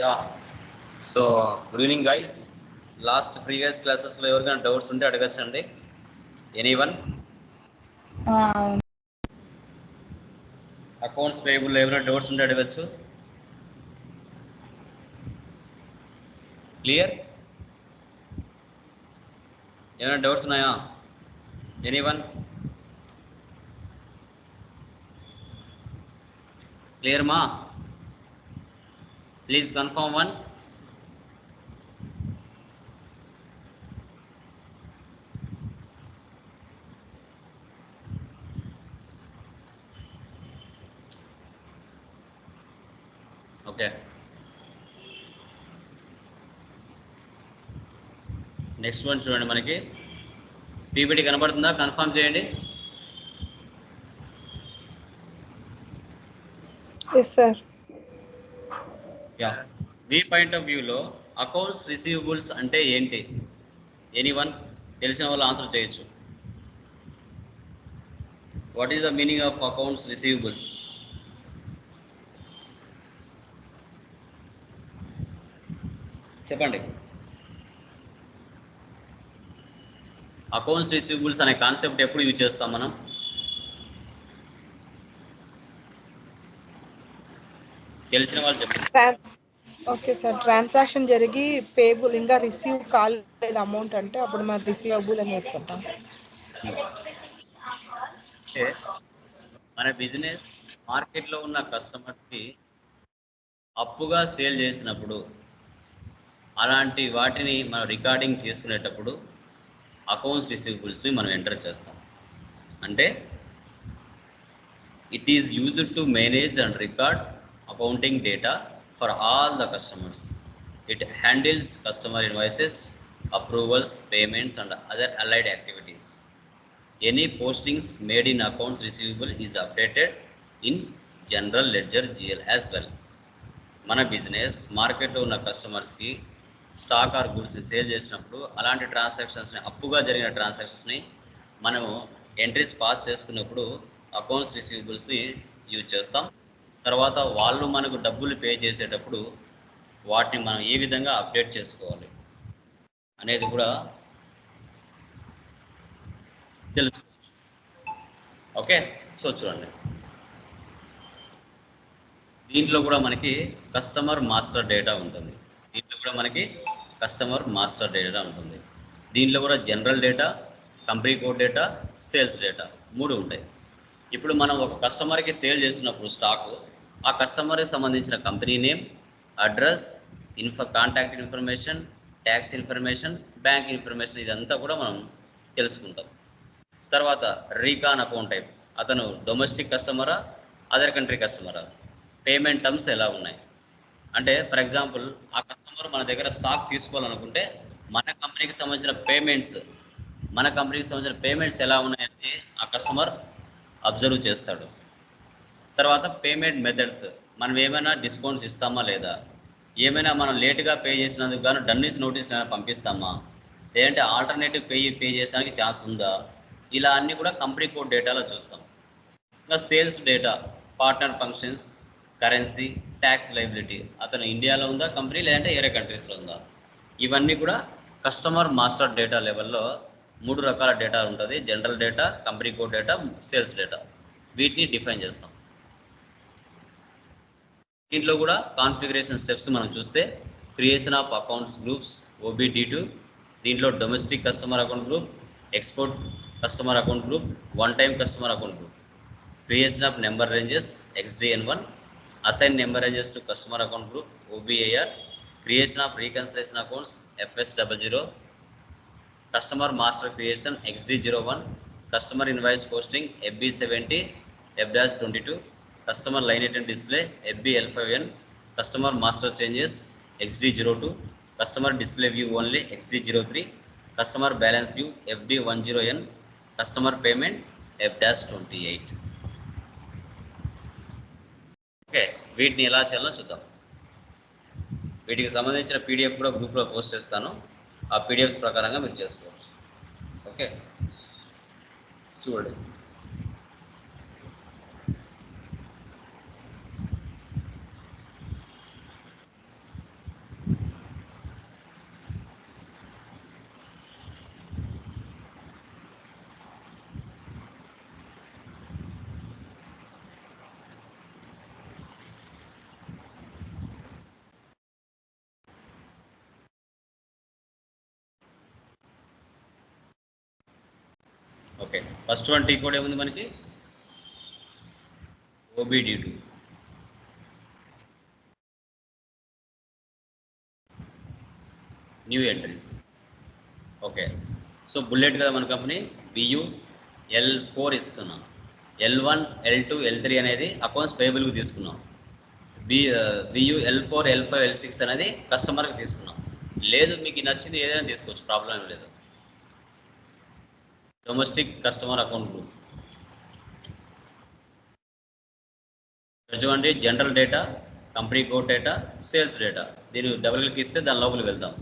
Yeah so good evening guys last previous క్లాసెస్లో ఎవరికైనా doubts ఉంటే అడగచ్చండి. ఎనీ వన్ అకౌంట్స్ పేబుల్లో ఏమైనా డౌట్స్ ఉంటే అడగచ్చు. క్లియర్ ఏమైనా డౌట్స్ ఉన్నాయా? ఎనీ వన్ క్లియర్ మా? Please confirm once. Okay next one చూడండి మనకి. పీపీటీ కనబడుతుందా? కన్ఫర్మ్ చేయండి. Yes sir yeah. Me point of వ్యూలో అకౌంట్స్ రిసీవబుల్స్ అంటే ఏంటి? ఎనీ వన్ తెలిసిన వాళ్ళు ఆన్సర్ చేయొచ్చు. What is the meaning of accounts receivable చెప్పండి. అకౌంట్స్ రిసీవబుల్స్ అనే కాన్సెప్ట్ ఎప్పుడు యూజ్ చేస్తాం మనం? తెలిసిన వాళ్ళు చెప్పండి. ఓకే సార్ ట్రాన్సాక్షన్ జరిగి పేబుల్ ఇంకా రిసీవ్ కాలేదు అమౌంట్ అంటే అప్పుడు మనం రిసీవబుల్ అని వేసుకుంటాం అంటే మన బిజినెస్ మార్కెట్లో ఉన్న కస్టమర్స్కి అప్పుగా సేల్ చేసినప్పుడు అలాంటి వాటిని మనం రికార్డింగ్ చేసుకునేటప్పుడు అకౌంట్స్ రిసీవబుల్స్ని మనం ఎంటర్ చేస్తాం. అంటే it is used to manage and record accounting data for all the customers it handles customer invoices approvals payments and other allied activities any postings made in accounts receivable is updated in general ledger GL as well మన business మార్కెట్లో ఉన్న కస్టమర్స్కి stock or goods sale చేసినప్పుడు అలాంటి ట్రాన్సాక్షన్స్ని అప్పుగా జరిగిన ట్రాన్సాక్షన్స్ని మనము ఎంట్రీస్ పాస్ చేసుకున్నప్పుడు అకౌంట్స్ రిసీవబుల్స్ని యూజ్ చేస్తాం. తర్వాత వాళ్ళు మనకు డబ్బులు పే చేసేటప్పుడు వాటిని మనం ఏ విధంగా అప్డేట్ చేసుకోవాలి అనేది కూడా తెలుసుకోవచ్చు. ఓకే? సో చూడండి. దీంట్లో కూడా మనకి కస్టమర్ మాస్టర్ డేటా ఉంటుంది. దీంట్లో కూడా మనకి కస్టమర్ మాస్టర్ డేటా ఉంటుంది. దీంట్లో కూడా general data company code data sales data మూడు ఉంటాయి. ఇప్పుడు మనం ఒక కస్టమర్కి సేల్ చేస్తున్నప్పుడు స్టాక్ ఆ కస్టమర్కి సంబంధించిన company name address info contact information tax information bank information ఇదంతా కూడా మనం తెలుసుకుంటాం. తర్వాత రీకాన్ అకౌంట్ టైప్ అతను డొమెస్టిక్ కస్టమరా అదర్ కంట్రీ కస్టమరా పేమెంట్ టర్మ్స్ ఎలా ఉన్నాయి? అంటే ఫర్ ఎగ్జాంపుల్ ఆ కస్టమర్ మన దగ్గర స్టాక్ తీసుకోవాలనుకుంటే మన కంపెనీకి సంబంధించిన పేమెంట్స్ మన కంపెనీకి సంబంధించిన పేమెంట్స్ ఎలా ఉన్నాయంటే ఆ కస్టమర్ అబ్జర్వ్ చేస్తాడు. తర్వాత పేమెంట్ మెథడ్స్ మనం ఏమైనా డిస్కౌంట్స్ ఇస్తామా లేదా? ఏమైనా మనం లేటుగా పే చేసినందుకు గాను డన్నీస్ నోటీస్ ఏమైనా పంపిస్తామా? లేదంటే ఆల్టర్నేటివ్ పే పే చేయడానికి ఛాన్స్ ఉందా? ఇలా అన్నీ కూడా కంపెనీ కోడ్ డేటాలో చూస్తాం. ఇంకా sales data partner functions currency tax liability అతను ఇండియాలో ఉందా కంపెనీ లేదంటే వేరే కంట్రీస్లో ఉందా? ఇవన్నీ కూడా కస్టమర్ మాస్టర్ డేటా లెవెల్లో మూడు రకాల డేటా ఉంటుంది. General data company code data sales data. వీటిని డిఫైన్ చేస్తాం. దీంట్లో కూడా కాన్ఫిగరేషన్ స్టెప్స్ మనం చూస్తే creation of accounts groups OBD two దీంట్లో domestic customer account group export customer account group one time customer account group. Creation of number ranges XDN one assign number ranges to customer account group OBIR creation of reconciliation accounts FS double zero customer master creation XD zero one customer invoice posting FB seventy F dash twenty two customer line item display FB L five N customer master changes XD zero two customer display view only XD zero three customer balance view FD one zero N customer payment F dash twenty eight. Okay వీటిని ఎలా చేయాలో చూద్దాం. వీటికి సంబంధించిన PDF కూడా గ్రూప్లో post చేస్తాను. ఆ పీడిఎఫ్స్ ప్రకారంగా మీరు చేసుకోవచ్చు. ఓకే? చూడండి. Okay. First one T code ఏముంది మనకి? OBD two. New entries. Okay. So bullet కదా మన కంపెనీ. బియు ఎల్ ఫోర్ ఇస్తున్నాం. L one L two L three అనేది అకౌంట్స్ పేబుల్కి తీసుకున్నాం. B BU L four L five L six అనేది కస్టమర్కి తీసుకున్నాం. లేదు మీకు నచ్చింది ఏదైనా తీసుకోవచ్చు. ప్రాబ్లం ఏం లేదు. డొమెస్టిక్ కస్టమర్ అకౌంట్ గ్రూప్ చూడండి general data company code data sales data దీన్ని డబుల్ క్లిక్ ఇస్తే దాని లోపలికి వెళ్దాం.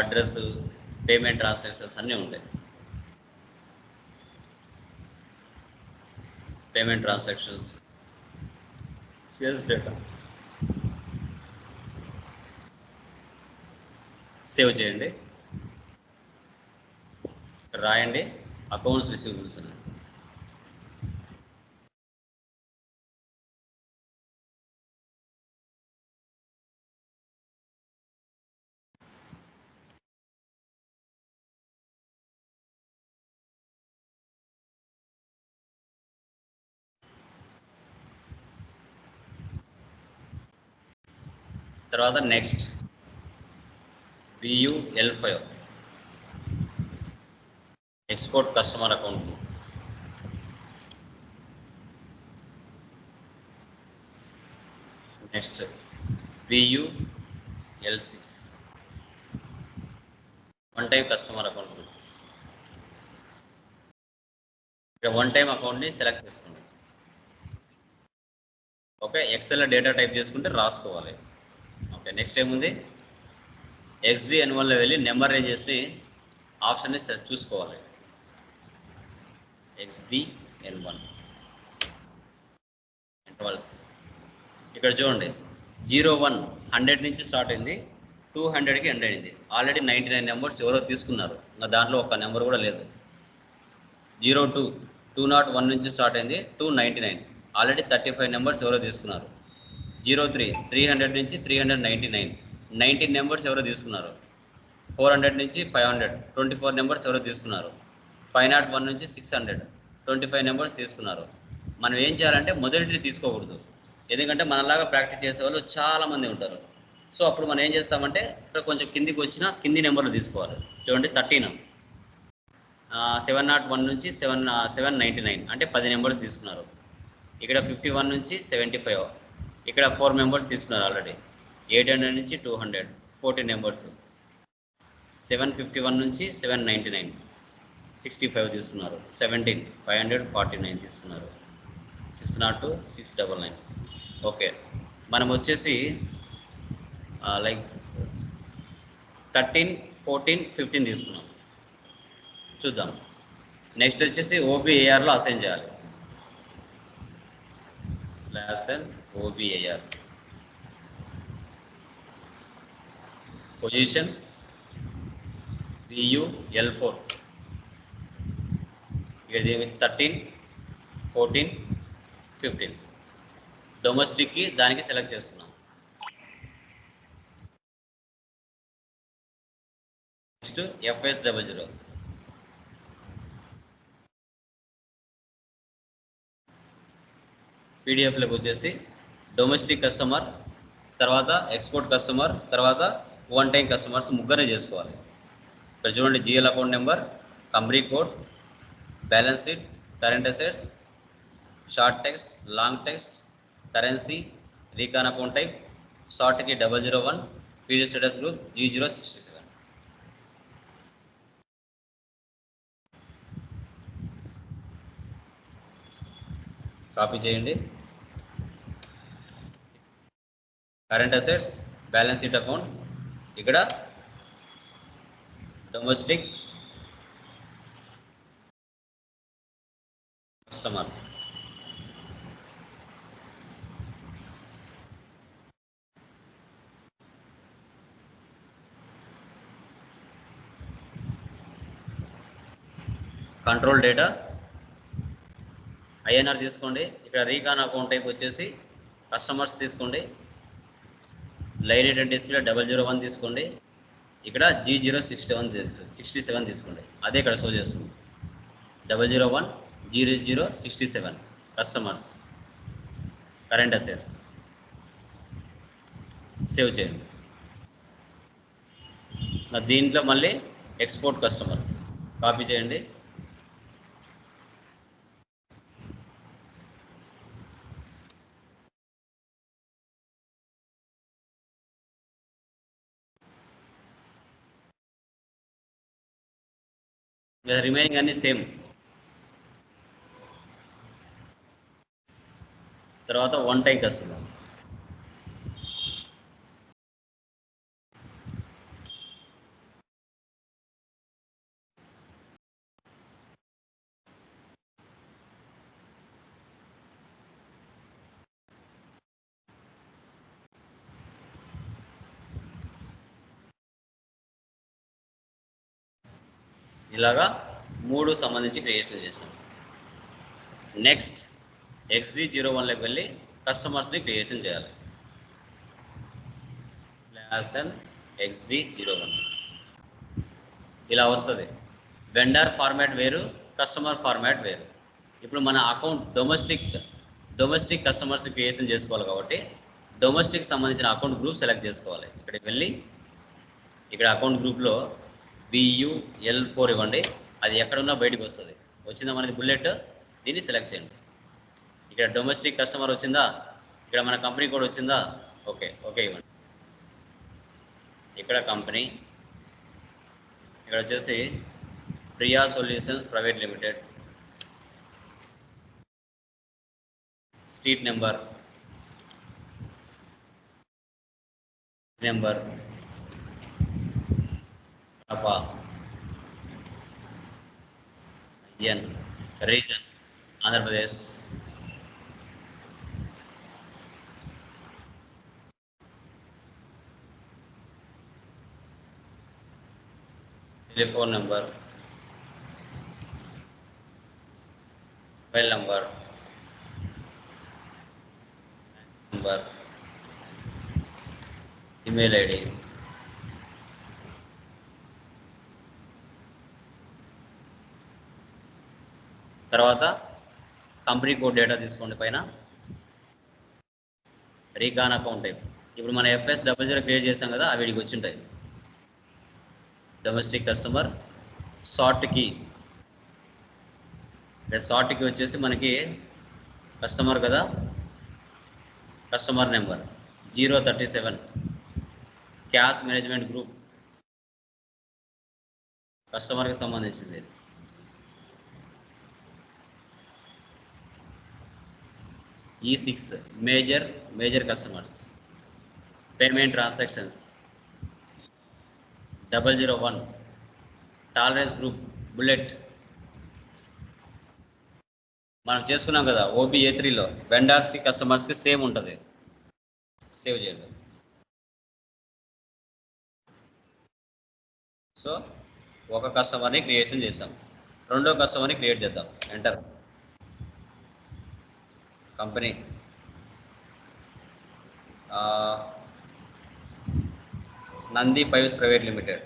అడ్రస్ పేమెంట్ ట్రాన్సాక్షన్స్ అన్నీ ఉంటాయి. Payment transactions sales data save చేయండి. రాయండి. అకౌంట్స్ రిసీవబుల్స్ అని తర్వాత next BU L five export customer account. Next BU L six. One time customer account. ఇక్కడ వన్ టైం అకౌంట్ని సెలెక్ట్ చేసుకోండి. ఓకే ఎక్సెల్ డేటా టైప్ చేసుకుంటే రాసుకోవాలి. ఓకే నెక్స్ట్ ఏముంది? ఎక్స్డి ఎన్వల్లో వెళ్ళి నెంబర్ రేంజెస్ని ఆప్షన్ని చూసుకోవాలి. Xd ఎన్ వన్ ఇంటర్వల్స్ ఇక్కడ చూడండి. జీరో వన్ హండ్రెడ్ నుంచి స్టార్ట్ అయింది. టూ హండ్రెడ్కి ఎండ్ అయింది. ఆల్రెడీ నైంటీ నైన్ నెంబర్స్ ఎవరో తీసుకున్నారు. ఇంకా దాంట్లో ఒక నెంబర్ కూడా లేదు. Zero two two nought one నుంచి స్టార్ట్ అయింది. Two ninety nine already thirty five numbers ఎవరో తీసుకున్నారు. జీరో త్రీ త్రీ హండ్రెడ్ నుంచి three hundred ninety nine nineteen numbers ఎవరో తీసుకున్నారు. ఫోర్ హండ్రెడ్ నుంచి five hundred twenty four numbers ఎవరో తీసుకున్నారు. ఫైవ్ నాట్ వన్ నుంచి six hundred. Twenty five numbers తీసుకున్నారు. మనం ఏం చేయాలంటే మొదటిది తీసుకోకూడదు. ఎందుకంటే మనలాగా ప్రాక్టీస్ చేసే వాళ్ళు చాలామంది ఉంటారు. సో అప్పుడు మనం ఏం చేస్తామంటే ఇక్కడ కొంచెం కిందికి వచ్చిన కింది నెంబర్లు తీసుకోవాలి. చూడండి థర్టీన్. సెవెన్ నాట్ వన్ నుంచి సెవెన్ సెవెన్ నైంటీ నైన్ అంటే పది నెంబర్స్ తీసుకున్నారు. ఇక్కడ ఫిఫ్టీ వన్ నుంచి సెవెంటీ ఫైవ్. ఇక్కడ ఫోర్ మెంబర్స్ తీసుకున్నారు ఆల్రెడీ. ఎయిట్ హండ్రెడ్ నుంచి two hundred. Fourteen numbers seven fifty one నుంచి seven ninety nine. Sixty five తీసుకున్నారు. Seventeen five hundred forty nine తీసుకున్నారు. Six nought two six double nine okay మనం వచ్చేసి like thirteen fourteen fifteen తీసుకున్నాం. చూద్దాం. Next వచ్చేసి ఓబీఏఆర్లో అసైన్ చేయాలి. Slash N OBAR position VU L four ఇక్కడ దీనికి థర్టీన్ ఫోర్టీన్ ఫిఫ్టీన్ డొమెస్టిక్కి దానికి సెలెక్ట్ చేసుకున్నాం. నెక్స్ట్ ఎఫ్ఎస్ డబల్ జీరో పీడిఎఫ్లోకి వచ్చేసి డొమెస్టిక్ కస్టమర్ తర్వాత ఎక్స్పోర్ట్ కస్టమర్ తర్వాత వన్ టైం కస్టమర్స్ ముగ్గురే చేసుకోవాలి. ఇక్కడ చూడండి GL account number company code balance sheet current assets short text long text currency recon account type షార్ట్కి double zero one field status group G zero sixty seven copy చేయండి. Current assets balance sheet account ఇక్కడ domestic customer. Control data. INR తీసుకోండి. ఇక్కడ recon account type వచ్చేసి customers తీసుకోండి. Line eight display double zero one తీసుకోండి. ఇక్కడ G zero sixty one sixty seven తీసుకోండి. అదే ఇక్కడ షో చేస్తుంది. Double zero one zero zero sixty seven customers current assets save చేయండి. నా దీంట్లో మళ్ళీ ఎక్స్పోర్ట్ కస్టమర్ కాపీ చేయండి. రిమైనింగ్ అన్ని సేమ్ తర్వాత వన్ టైం కస్టమర్ ఇలాగా మూడు సంబంధించి క్రియేషన్ చేస్తాం నెక్స్ట్ ఎక్స్డి జీరో వన్లోకి వెళ్ళి కస్టమర్స్ని క్రియేషన్ చేయాలి. Slash N XD zero one ఇలా వస్తుంది. వెండర్ ఫార్మాట్ వేరు కస్టమర్ ఫార్మాట్ వేరు. ఇప్పుడు మన account domestic domestic customers creation చేసుకోవాలి కాబట్టి డొమెస్టిక్ సంబంధించిన అకౌంట్ గ్రూప్ సెలెక్ట్ చేసుకోవాలి. ఇక్కడికి వెళ్ళి ఇక్కడ అకౌంట్ గ్రూప్లో బియూఎల్ ఫోర్ ఇవ్వండి. అది ఎక్కడున్నా బయటకు వస్తుంది. వచ్చిందా మనకి బుల్లెట్ దీన్ని సెలెక్ట్ చేయండి. ఇక్కడ డొమెస్టిక్ కస్టమర్ వచ్చిందా? ఇక్కడ మన కంపెనీ కోడ్ వచ్చిందా? ఓకే ఓకే ఇవ్వండి. ఇక్కడ కంపెనీ ఇక్కడ వచ్చేసి Priya solutions private limited. Street number. Number. అపా reason Andhra Pradesh. Telephone number. Mobile number. Number. Email ID. తర్వాత కంపెనీ కోడ్ డేటా తీసుకోండి పైన. Recon account type. ఇప్పుడు మన ఎఫ్ఎస్ డబల్ జీరో క్రియేట్ చేసాం కదా అవి వీడికి వచ్చింటాయి డొమెస్టిక్ కస్టమర్ షార్ట్కి ఇక్కడ వచ్చేసి మనకి కస్టమర్ కదా? Customer number zero thirty seven cash management group కస్టమర్కి సంబంధించింది ఈ six major major customers payment transactions double zero one. Tolerance group bullet. మనం చేసుకున్నాం కదా ఓబీ ఏ త్రీలో. వెండర్స్కి కస్టమర్స్కి సేమ్ ఉంటుంది. సేవ్ చేయండి. సో ఒక కస్టమర్ని క్రియేషన్ చేసాం. రెండో కస్టమర్ని క్రియేట్ చేద్దాం. Enter company. నంది పైవ్స్ ప్రైవేట్ లిమిటెడ్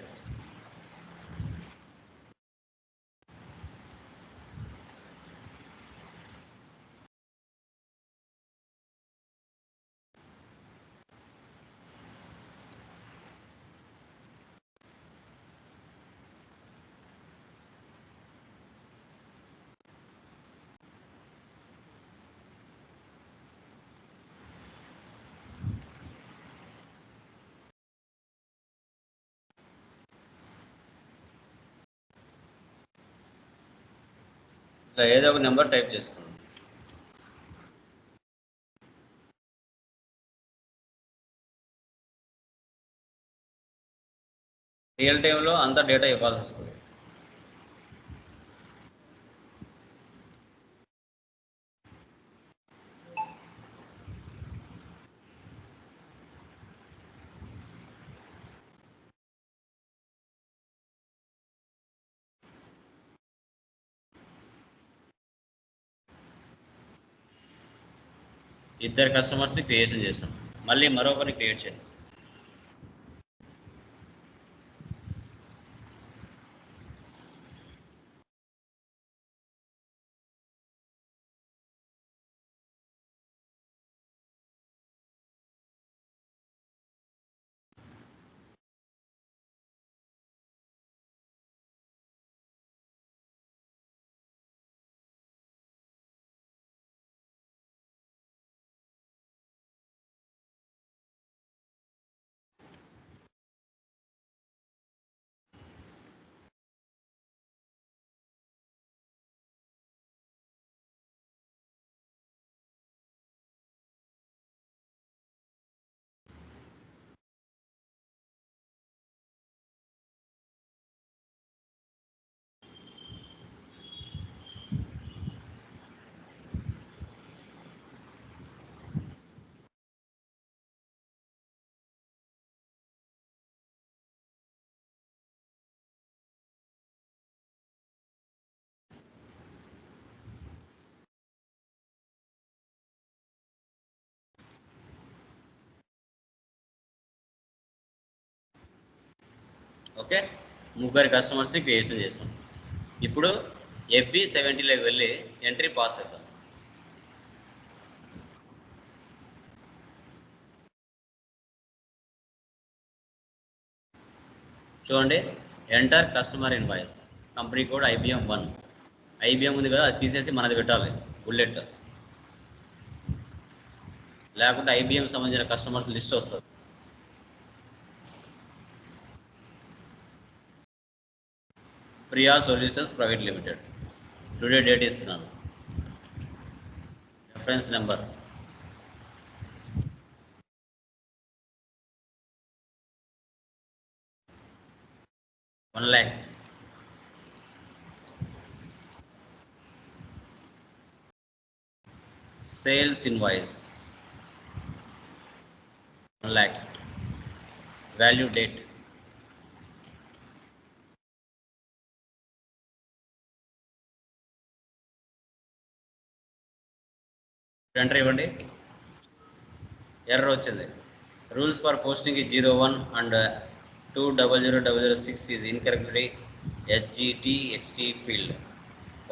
ఇట్లా ఏదో ఒక నెంబర్ టైప్ చేసుకోండి రియల్ టైంలో అంత డేటా ఇవ్వాల్సి వస్తుంది. ఇద్దరు కస్టమర్స్ని క్రియేషన్ చేసాం మళ్ళీ మరొకరిని క్రియేట్ చేయండి ఓకే? ముగ్గురు కస్టమర్స్ని క్రియేషన్ చేసాం. ఇప్పుడు ఎఫ్బి సెవెంటీలోకి వెళ్ళి ఎంట్రీ పాస్ అవుతాం చూడండి enter customer invoice company code IBM one IBM ఉంది కదా అది తీసేసి మనది పెట్టాలి బుల్లెట్ లేకుంటే ఐబిఎం సంబంధించిన కస్టమర్స్ లిస్ట్ వస్తుంది. Priya Solutions Private Limited. Today date is none. Reference number. One lakh. Sales invoice. One lakh. Value date. Enter ఇవ్వండి. ఎర్రర్ వచ్చింది. రూల్స్ ఫర్ పోస్టింగ్ ఈ zero one and two double zero double zero six is incorrectly HGT XT field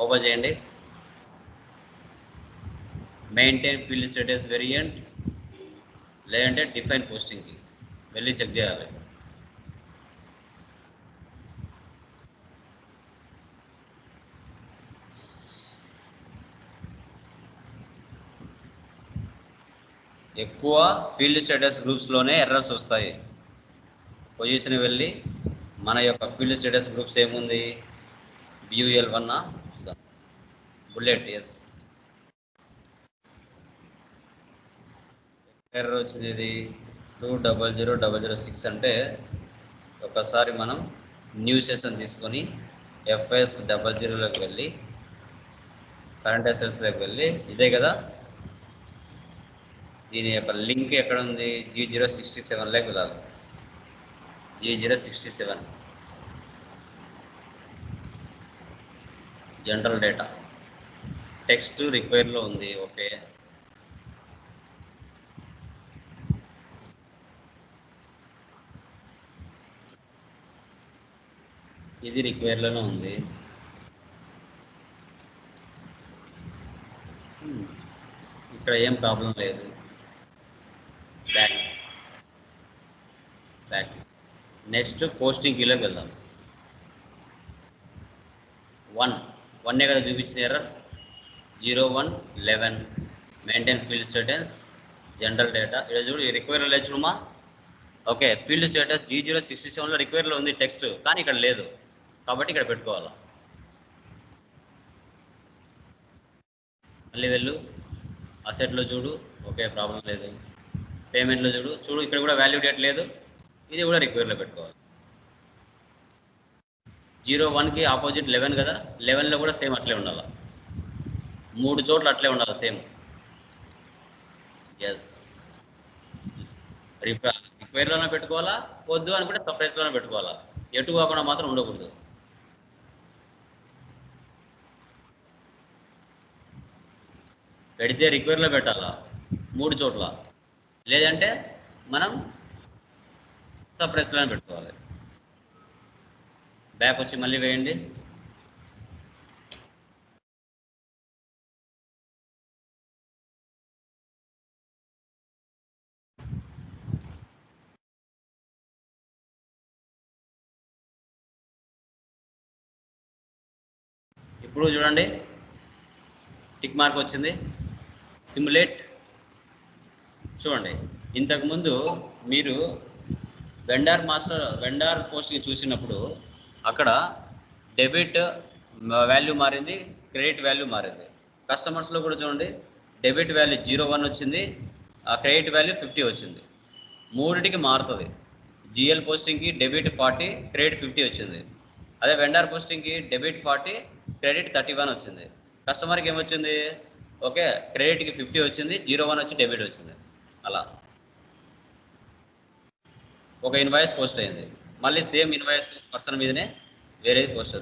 open చేయండి. Maintain field status variant లేదంటే define పోస్టింగ్కి వెళ్ళి check చేయాలి. ఎక్కువ field status గ్రూప్స్లోనే ఎర్రర్స్ వస్తాయి. పొజిషన్ వెళ్ళి మన యొక్క ఫీల్డ్ స్టేటస్ గ్రూప్స్ ఏముంది? బియూఎల్ వన్ చూద్దాం. బుల్లెట్ ఎస్ ఎర్రర్ వచ్చింది ఇది. Two double zero double zero six అంటే ఒకసారి మనం న్యూ సెషన్ తీసుకొని ఎఫ్ఎస్ డబల్ జీరోలోకి వెళ్ళి కరెంట్ అసెస్లోకి వెళ్ళి ఇదే కదా దీని యొక్క లింక్ ఎక్కడ ఉంది? జీ జీరో సిక్స్టీ సెవెన్లోకి వెళ్ళాలి. G zero sixty seven general data text రిక్వైర్లో ఉంది ఓకే. ఇది రిక్వైర్లోనే ఉంది. Hmm. ఇక్కడ ఏం ప్రాబ్లం లేదు. బ్యాక్ బ్యాక్ నెక్స్ట్ పోస్టింగ్ కీలోకి వెళ్దాం. వన్ వన్నే కదా చూపించింది error zero one eleven maintain field status general data ఇక్కడ చూడు రిక్వైర్లో లేదు చూడమా okay field status G zero sixty సెవెన్లో రిక్వైర్లో ఉంది టెక్స్ట్ కానీ ఇక్కడ లేదు. కాబట్టి ఇక్కడ పెట్టుకోవాలి? మళ్ళీ వెళ్ళు. అసెట్లో చూడు. ఓకే ప్రాబ్లం లేదు. పేమెంట్లో చూడు. చూడు ఇక్కడ కూడా వాల్యూ డేట్ లేదు. ఇది కూడా రిక్వైర్లో పెట్టుకోవాలి. జీరో వన్కి ఆపోజిట్ లెవెన్ కదా. లెవెన్లో కూడా సేమ్ అట్లే ఉండాలి? మూడు చోట్ల అట్లే ఉండాలి సేమ్ ఎస్ రిక్వైర్లోనే పెట్టుకోవాలా? వద్దు అనుకుంటే సపరేట్లోనే పెట్టుకోవాలా? ఎటు కాకుండా మాత్రం ఉండకూడదు. పెడితే రిక్వైర్లో పెట్టాలా? మూడు చోట్ల. లేదంటే మనం సప్రెస్లోనే పెట్టుకోవాలి. బ్యాక్ వచ్చి మళ్ళీ వేయండి. ఇప్పుడు చూడండి. టిక్ మార్క్ వచ్చింది. సిమ్యులేట్ చూడండి. ఇంతకుముందు మీరు వెండార్ మాస్టర్ వెండార్ పోస్టింగ్ చూసినప్పుడు అక్కడ డెబిట్ వాల్యూ మారింది క్రెడిట్ వాల్యూ మారింది. కస్టమర్స్లో కూడా చూడండి డెబిట్ వాల్యూ జీరో వన్ వచ్చింది ఆ క్రెడిట్ వాల్యూ ఫిఫ్టీ వచ్చింది. మూడింటికి మారుతుంది. జిఎల్ పోస్టింగ్కి డెబిట్ ఫార్టీ క్రెడిట్ ఫిఫ్టీ వచ్చింది. అదే vendor పోస్టింగ్కి debit forty credit thirty one వచ్చింది. కస్టమర్కి ఏమొచ్చింది? ఓకే క్రెడిట్కి ఫిఫ్టీ వచ్చింది జీరో వన్ వచ్చి డెబిట్ వచ్చింది. अला इनवाइस पोस्ट मल्ल सेम इनवाइस पर्सन मीदने वेरे पोस्ट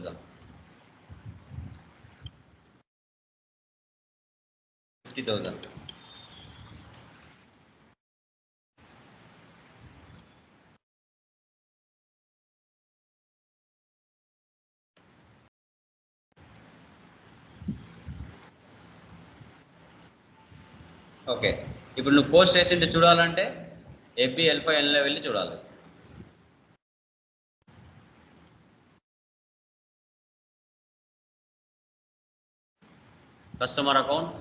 ओके okay. ఇప్పుడు నువ్వు పోస్ట్ చేసింది చూడాలంటే ఏపీ ఎల్ఫై ఎన్లో వెళ్ళి చూడాలి. కస్టమర్ అకౌంట్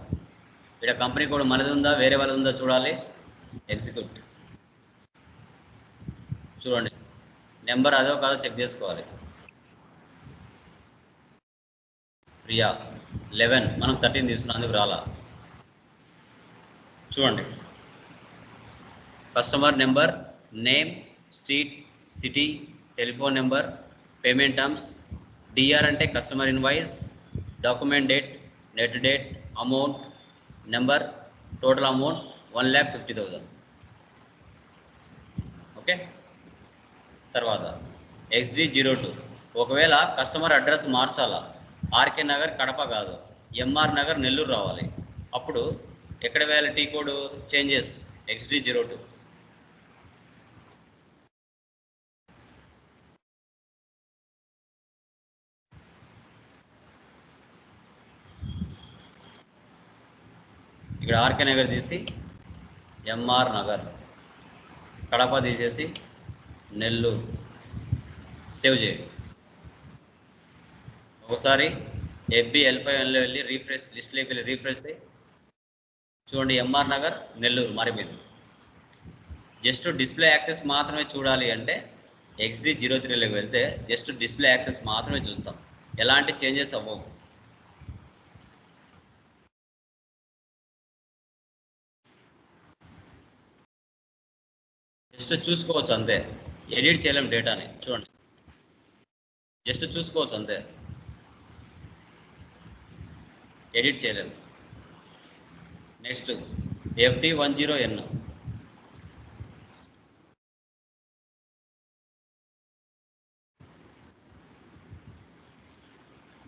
ఇక్కడ కంపెనీ కూడా మనది ఉందా వేరే వాళ్ళది ఉందా చూడాలి. ఎగ్జిక్యూట్ చూడండి. నెంబర్ అదో కాదో చెక్ చేసుకోవాలి. ప్రియా లెవెన్ మనం థర్టీన్ తీసుకున్నందుకు రాలా? చూడండి. Customer number name street city telephone number payment terms DR అంటే customer invoice document date net date amount number total amount one lakh fifty thousand okay? తర్వాత ఎక్స్డి జీరో టూ. ఒకవేళ customer address మార్చాలా? RK Nagar Kadapa కాదు. MR Nagar Nellore రావాలి. అప్పుడు ఎక్కడ వేయాలి? T code changes XD zero two ఇక్కడ ఆర్కే నగర్ తీసి ఎంఆర్ నగర్ కడప తీసేసి నెల్లూరు. సేవ్ చేయండి. ఒకసారి ఎఫ్బి ఎల్ఫై వెళ్ళి రీఫ్రెష్ లిస్ట్లోకి వెళ్ళి రీఫ్రెష్ అయ్యి చూడండి ఎంఆర్ నగర్ నెల్లూరు మారిపోయింది జస్ట్ డిస్ప్లే యాక్సెస్ మాత్రమే చూడాలి అంటే ఎక్స్డి జీరో త్రీలోకి వెళ్తే జస్ట్ డిస్ప్లే యాక్సెస్ మాత్రమే చూస్తాం. ఎలాంటి చేంజెస్ అవ్వవు. జస్ట్ చూసుకోవచ్చు అంతే. ఎడిట్ చేయలేం డేటాని. చూడండి. జస్ట్ చూసుకోవచ్చు అంతే. ఎడిట్ చేయలేము next FD one zero N.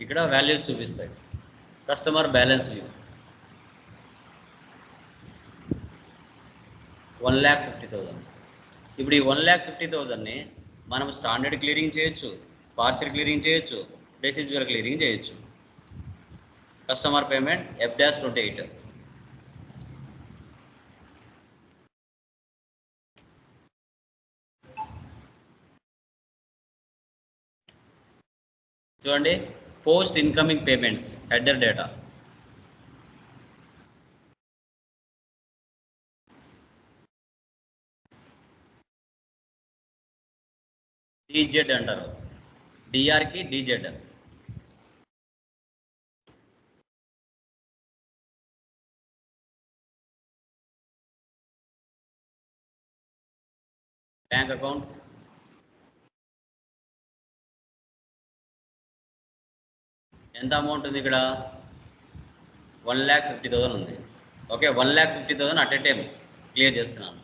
ఇక్కడ వాల్యూస్ చూపిస్తాయి. Customer balance view. One lakh fifty thousand ఇప్పుడు ఈ వన్ ల్యాక్ ఫిఫ్టీ థౌజండ్ని మనం స్టాండర్డ్ క్లియరింగ్ చేయొచ్చు పార్సల్ క్లియరింగ్ చేయొచ్చు రెసిడ్యువల్ క్లియరింగ్ చేయొచ్చు. Customer payment F dash twenty eight. చూడండి post incoming payments header data. DZ అంటారు. డిఆర్కి డిజెడ్ బ్యాంక్ అకౌంట్ ఎంత అమౌంట్ ఉంది ఇక్కడ? వన్ ల్యాక్ ఫిఫ్టీ థౌసండ్ ఉంది. Okay one lakh fifty thousand at a time clear చేస్తున్నాను.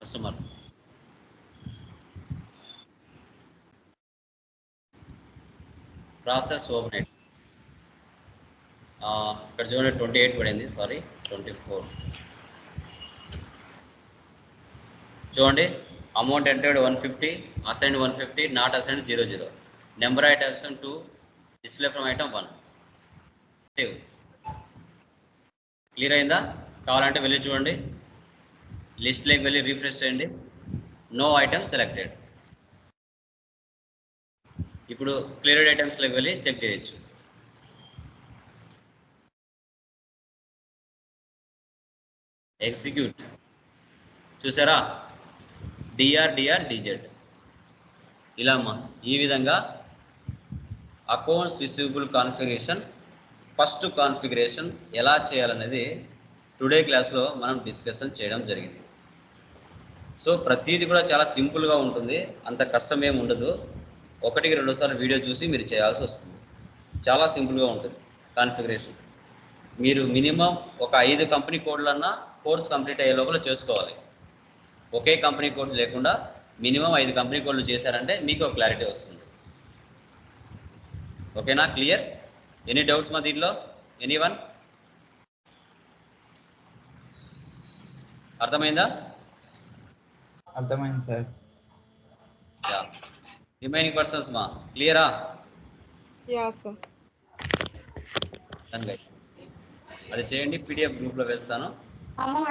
కస్టమర్ ప్రాసెస్ ఓపెన్ ఎయిట్ ఇక్కడ చూడండి ట్వంటీ ఎయిట్ పడింది సారీ ట్వంటీ ఫోర్ చూడండి amount entered one fifty assigned one fifty not assigned zero zero number item two display from item one save clear అయిందా? కావాలంటే వెళ్ళి చూడండి. లిస్ట్లోకి వెళ్ళి రీఫ్రెష్ చేయండి. నో ఐటమ్స్ సెలెక్టెడ్ ఇప్పుడు క్లియర్డ్ ఐటమ్స్లోకి వెళ్ళి చెక్ చేయొచ్చు. ఎగ్జిక్యూట్ చూసారా? డిఆర్ డిఆర్ డిజెడ్ ఇలా ఈ విధంగా accounts receivable configuration first configuration ఎలా చేయాలనేది టుడే క్లాస్లో మనం డిస్కషన్ చేయడం జరిగింది. సో ప్రతిదీ కూడా చాలా సింపుల్గా ఉంటుంది అంత కష్టం ఏమి ఉండదు. ఒకటికి రెండుసార్లు వీడియో చూసి మీరు చేయాల్సి వస్తుంది. చాలా సింపుల్గా ఉంటుంది కాన్ఫిగరేషన్ మీరు మినిమం ఒక ఐదు కంపెనీ కోడ్లన్నా కోర్స్ కంప్లీట్ అయ్యే లోపల చేసుకోవాలి. ఒకే కంపెనీ కోడ్ లేకుండా మినిమం ఐదు కంపెనీ కోడ్లు చేశారంటే మీకు ఒక క్లారిటీ వస్తుంది. ఓకేనా? క్లియర్? ఎనీ డౌట్స్ మా దీంట్లో? ఎనీ వన్ అర్థమైందా? అర్థమైంది సార్. యా. రిమైనింగ్ పర్సన్స్ మా. క్లియరా? Yeah sir. డన్ గైస్ అది చేయండి పీడిఎఫ్ గ్రూప్లో వేస్తాను. అమ్మ